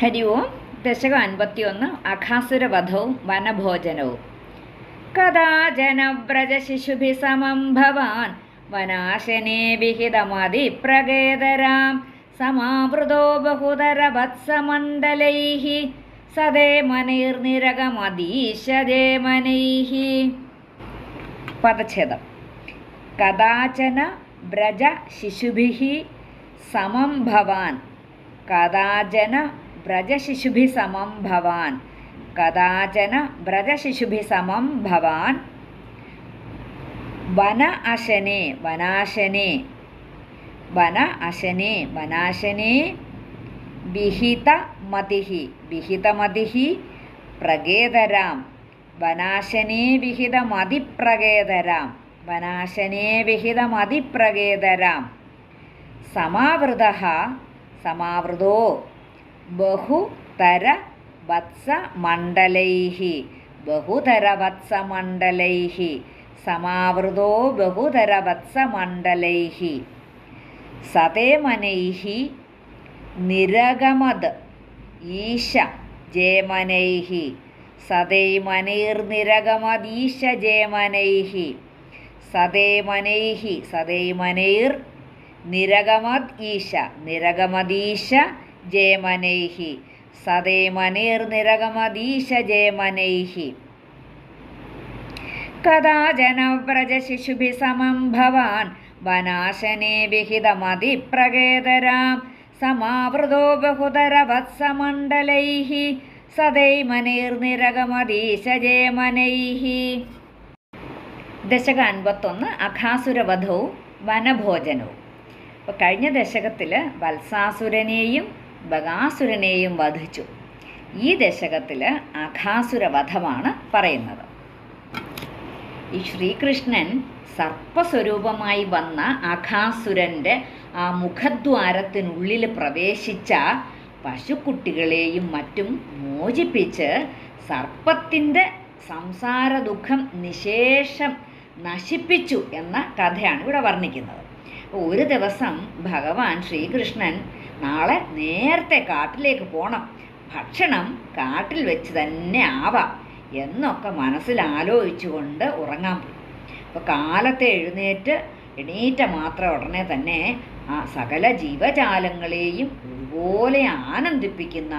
ഹരി ഓം. ദശകം അൻപത്തിയൊന്ന്. അഖാസുരവധവും വനഭോജനവും. കഥാചന വ്രജശിശുഭി സമം ഭവാൻ. വനാശനെ വിഹിതമതി പ്രകേതരാം. സമാവൃതോ ബഹുതരവത്സമണ്ഡലൈः സദേ മനൈർനിരകമതീശദേമനൈः പദച്ഛേദം. കഥാചന വ്രജ ശിശുഭിः സമം ഭവാൻ. കഥാചന വ്രജശിശുഭി സമം ഭവാൻ കഥാചന വ്രജശിശുഭി സമം ഭവാൻ വന അശനെ വനാശനെ വന അശനെ വനാശനെ വിഹിതമതിഃ വിഹിതമതിഃ പ്രഗേതരാം വനാശനെ വിഹിതമതിപ്രഗേതരാം വനാശനെ വിഹിതമതിപ്രഗേതരാം സമാവൃത സമാവൃതോ ബഹുതര വത്സമണ്ഡലൈः ബഹുതരവത്സമണ്ഡലൈः സമാവൃതോ ബഹുതരവത്സമണ്ഡലൈः സതേമനൈ നിരഗമത് ഈശ ജേമനൈ സതൈമനൈർനിരഗമദീശ ജേമനൈ സതേമനൈ സതൈമനൈർ നിരഗമത് ജേമനൈः സതേമനൈർനിരഗമദീശ ജേമനൈः കഥാചന വ്രജശിശുഭി സമം ഭവാൻ വനാശനെ വിഹിതമതിപ്രകേതരാം സമാവൃതോ ബഹുതരവത്സമണ്ഡലൈः ജയമനൈഹി. ദശക അൻപത്തൊന്ന് അഖാസുരവധവും വനഭോജനവും. അപ്പോൾ കഴിഞ്ഞ ദശകത്തിൽ വത്സാസുരനെയും ബകാസുരനെയും വധിച്ചു. ഈ ദശകത്തിൽ അഖാസുരവധമാണ് പറയുന്നത്. ഈ ശ്രീകൃഷ്ണൻ സർപ്പസ്വരൂപമായി വന്ന അഖാസുരന്റെ ആ മുഖദ്വാരത്തിനുള്ളിൽ പ്രവേശിച്ച പശുക്കുട്ടികളെയും മറ്റും മോചിപ്പിച്ച് സർപ്പത്തിന്റെ സംസാര ദുഃഖം നിശേഷം നശിപ്പിച്ചു എന്ന കഥയാണ് ഇവിടെ വർണിക്കുന്നത്. ഒരു ദിവസം ഭഗവാൻ ശ്രീകൃഷ്ണൻ നാളെ നേരത്തെ കാട്ടിലേക്ക് പോകണം ഭക്ഷണം കാട്ടിൽ വെച്ച് തന്നെ ആവാം എന്നൊക്കെ മനസ്സിൽ ആലോചിച്ചുകൊണ്ട് ഉറങ്ങാൻ പോയി. അപ്പോൾ കാലത്തെ എഴുന്നേറ്റ് എണീറ്റ മാത്രം ഉടനെ തന്നെ ആ സകല ജീവജാലങ്ങളെയും ഒരുപോലെ ആനന്ദിപ്പിക്കുന്ന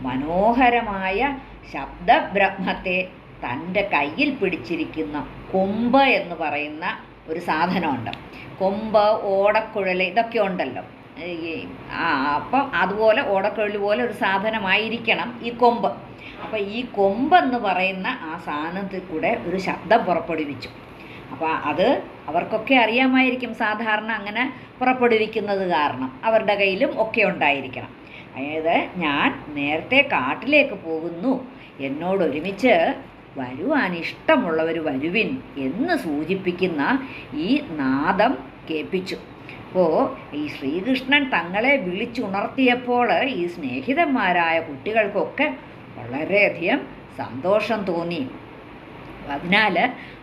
മനോഹരമായ ശബ്ദബ്രഹ്മത്തെ തന്റെ കയ്യിൽ പിടിച്ചിരിക്കുന്ന കൊമ്പ് എന്ന് പറയുന്ന ഒരു സാധനമുണ്ട്. കൊമ്പ് ഓടക്കുഴൽ ഇതൊക്കെ ഉണ്ടല്ലോ. അപ്പം അതുപോലെ ഓടക്കുഴൽ പോലെ ഒരു സാധനമായിരിക്കണം ഈ കൊമ്പ്. അപ്പോൾ ഈ കൊമ്പെന്ന് പറയുന്ന ആ സാധനത്തിൽ കൂടെ ഒരു ശബ്ദം പുറപ്പെടുവിച്ചു. അപ്പോൾ അത് അവർക്കൊക്കെ അറിയാമായിരിക്കും സാധാരണ അങ്ങനെ പുറപ്പെടുവിക്കുന്നത് കാരണം. അവരുടെ കയ്യിലും ഒക്കെ ഉണ്ടായിരിക്കണം. അതായത് ഞാൻ നേരത്തെ കാട്ടിലേക്ക് പോകുന്നു. വരുവാൻ ഇഷ്ടമുള്ളവർ വരുവിൻ എന്ന് സൂചിപ്പിക്കുന്ന ഈ നാദം കേൾപ്പിച്ചു. അപ്പോൾ ഈ ശ്രീകൃഷ്ണൻ തങ്ങളെ വിളിച്ചുണർത്തിയപ്പോൾ ഈ സ്നേഹിതന്മാരായ കുട്ടികൾക്കൊക്കെ വളരെയധികം സന്തോഷം തോന്നി. അതിനാൽ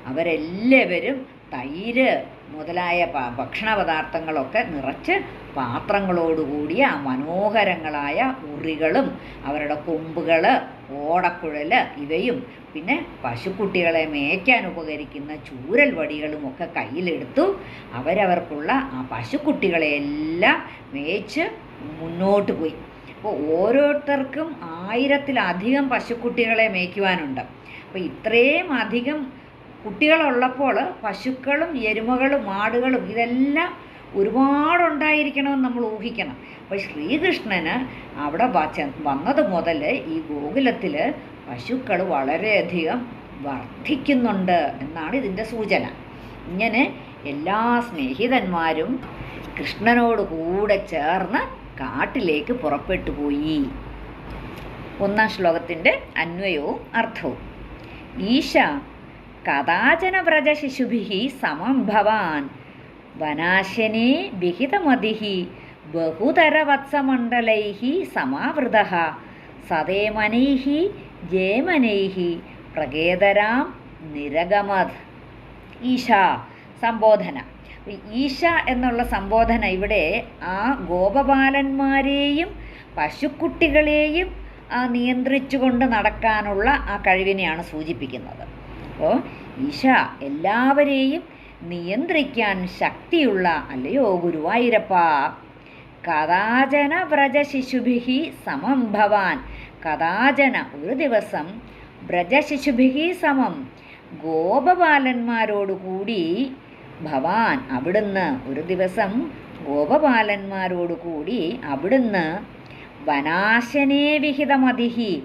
അവരെല്ലാവരും തൈര് മുതലായ ഭക്ഷണ പദാർത്ഥങ്ങളൊക്കെ നിറച്ച് പാത്രങ്ങളോടുകൂടിയ മനോഹരങ്ങളായ ഉറികളും അവരുടെ കൊമ്പുകൾ ഓടക്കുഴൽ ഇവയും പിന്നെ പശുക്കുട്ടികളെ മേയ്ക്കാൻ ഉപകരിക്കുന്ന ചൂരൽ വടികളും ഒക്കെ കയ്യിലെടുത്തു. അവരവർക്കുള്ള ആ പശുക്കുട്ടികളെയെല്ലാം മേയ്ച്ച് മുന്നോട്ട് പോയി. അപ്പോൾ ഓരോരുത്തർക്കും ആയിരത്തിലധികം പശുക്കുട്ടികളെ മേയ്ക്കുവാനുണ്ട്. അപ്പോൾ ഇത്രയും അധികം കുട്ടികളുള്ളപ്പോൾ പശുക്കളും എരുമകളും ആടുകളും ഇതെല്ലാം ഒരുപാടുണ്ടായിരിക്കണമെന്ന് നമ്മൾ ഊഹിക്കണം. അപ്പോൾ ശ്രീകൃഷ്ണന് അവിടെ വന്നത് മുതൽ ഈ ഗോകുലത്തിൽ പശുക്കൾ വളരെയധികം വർദ്ധിക്കുന്നുണ്ട് എന്നാണ് ഇതിന്റെ സൂചന. ഇങ്ങനെ എല്ലാ സ്നേഹിതന്മാരും കൃഷ്ണനോട് കൂടെ ചേർന്ന് കാട്ടിലേക്ക് പുറപ്പെട്ടു പോയി. ഒന്നാം ശ്ലോകത്തിന്റെ അന്വയവും അർത്ഥവും. ഈശ കഥാചന വ്രജശിശുഭി സമം ഭവാൻ വനാശനെ വിഹിതമതി ബഹുതരവത്സമണ്ഡലൈ സമാവൃത സതേമനൈ ജേമനൈ പ്രകേതരാം നിരഗമത്. ഈശ സംബോധന. ഈശ എന്നുള്ള സംബോധന ഇവിടെ ആ ഗോപബാലന്മാരെയും പശുക്കുട്ടികളെയും നിയന്ത്രിച്ചുകൊണ്ട് നടക്കാനുള്ള ആ കഴിവിനെയാണ് സൂചിപ്പിക്കുന്നത്. അപ്പോൾ ഈശ എല്ലാവരെയും നിയന്ത്രിക്കാൻ ശക്തിയുള്ള അല്ലയോ ഗുരുവായൂരപ്പ. കഥാചന വ്രജശിശുഭിഹി സമം ഭവാൻ. കഥാചന ഒരു ദിവസം വ്രജശിശുഭിഹി സമം ഗോപബാലന്മാരോടുകൂടി ഭവാൻ അവിടുന്ന് ഒരു ദിവസം ഗോപബാലന്മാരോടുകൂടി അവിടുന്ന് വനാശനേ വിഹിതമതിഹി.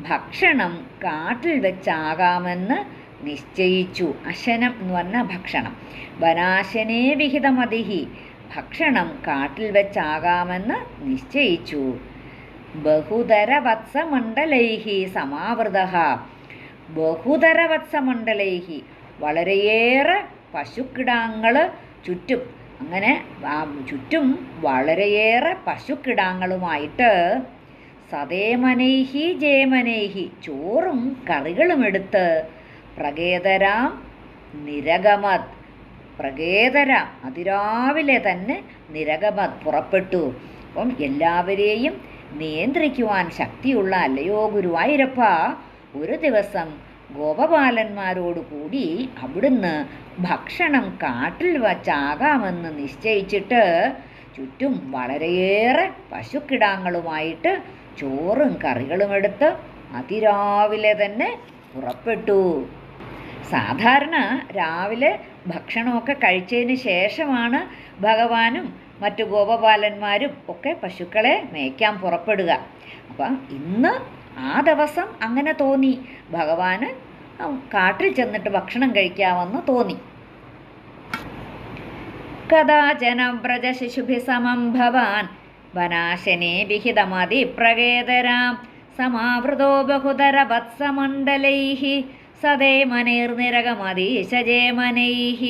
ഭക്ഷണം കാട്ടിൽ വെച്ചാകാമെന്ന് നിശ്ചയിച്ചു. അശനം എന്ന് പറഞ്ഞ ഭക്ഷണം. വനാശനേ വിഹിതമതിഹി. ഭക്ഷണം കാട്ടിൽ വെച്ചാകാമെന്ന് നിശ്ചയിച്ചു. ബഹുതര ബഹുതരവത്സമണ്ഡലൈഹി സമാവൃത ബഹുതരവത്സമണ്ഡലൈഹി. വളരെയേറെ പശുക്കിടാങ്ങൾ ചുറ്റും. അങ്ങനെ ചുറ്റും വളരെയേറെ പശുക്കിടാങ്ങളുമായിട്ട് സതേമനൈഹി ജേമനൈഹി ചോറും കറികളും എടുത്ത് പ്രകേതരാം നിരഗമത് പ്രകേതര അതിരാവിലെ തന്നെ നിരഗമത് പുറപ്പെട്ടു. അപ്പം എല്ലാവരെയും നിയന്ത്രിക്കുവാൻ ശക്തിയുള്ള അല്ലയോ ഗുരുവായൂരപ്പ ഒരു ദിവസം ഗോപബാലന്മാരോട് കൂടി അവിടുന്ന് ഭക്ഷണം കാട്ടിൽ വച്ചാകാമെന്ന് നിശ്ചയിച്ചിട്ട് ചുറ്റും വളരെയേറെ പശുക്കിടാങ്ങളുമായിട്ട് ചോറും കറികളും എടുത്ത് അതിരാവിലെ തന്നെ പുറപ്പെട്ടു. സാധാരണ രാവിലെ ഭക്ഷണമൊക്കെ കഴിച്ചതിന് ശേഷമാണ് ഭഗവാനും മറ്റു ഗോപബാലന്മാരും ഒക്കെ പശുക്കളെ മേയ്ക്കാൻ പുറപ്പെടുക. അപ്പം ഇന്ന് ആ ദിവസം അങ്ങനെ തോന്നി. ഭഗവാന് കാട്ടിൽ ചെന്നിട്ട് ഭക്ഷണം കഴിക്കാമെന്ന് തോന്നി. കഥാചന വ്രജശിശുഭി സമം ഭവാൻ. വനാശനെ വിഹിതമതി പ്രകേതരാം സമാവൃതോ ബഹുതര വത്സമണ്ഡലൈः സദേ മനൈർനിരകമതീശജേമനൈः